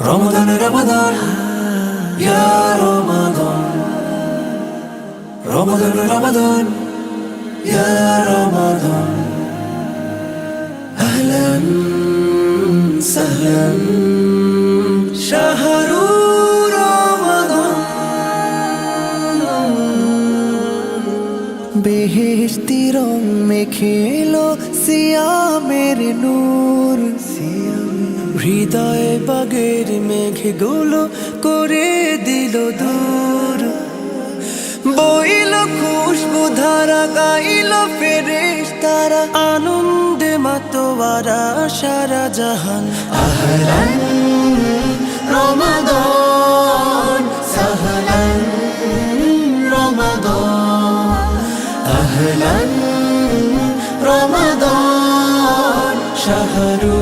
রমাদান রমাদান, ইয়া রমাদান। রমাদান রমাদান, ইয়া রমাদান। আহলান, সাহলান। শাহরু বেহেশতি রং মেখেলো সিয়া মেরে নূর। সিয়া হৃদয় বাগের মেঘগুলো করে দিল দূর। বইল খুশবু ধারা, গাইল ফেরেশ তারা, আনন্দে মাতোয়ারা, সারা জাহান। আহলান রমাদান সাহলান রমাদান। আহলান রমাদান, শাহরু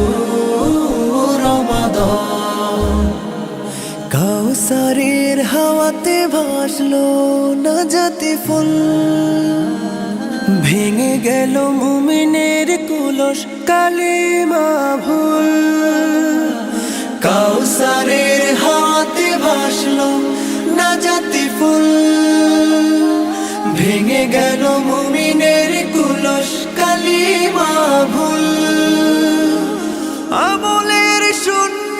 কাউসারের হাওয়াতে ভাসলো না জাতি ফুল। ভেঙে গেল মুমিনের কুলস কালিমা ভুল। কাউসারের হাওয়াতে ভাসলো না জাতি ফুল। ভেঙে গেল মুমিনের কুলস কালিমা ভুল। আমলের শূন্য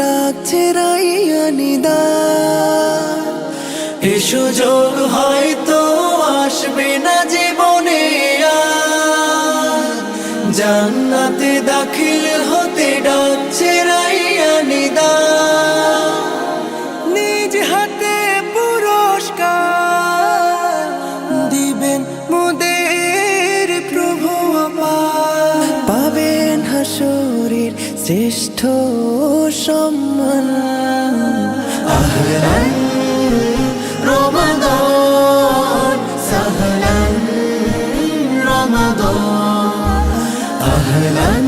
হতে রাইয়া নিদা। এ সুযোগ হয়তো আসবে না জীবনে জান্নাতে দাখিল হতে ডাকছে রাইয়া নিদা। নিজ হাতে শ্রেষ্ঠ সম্মান। আহলান রমাদান সাহলান রমাদান আহলান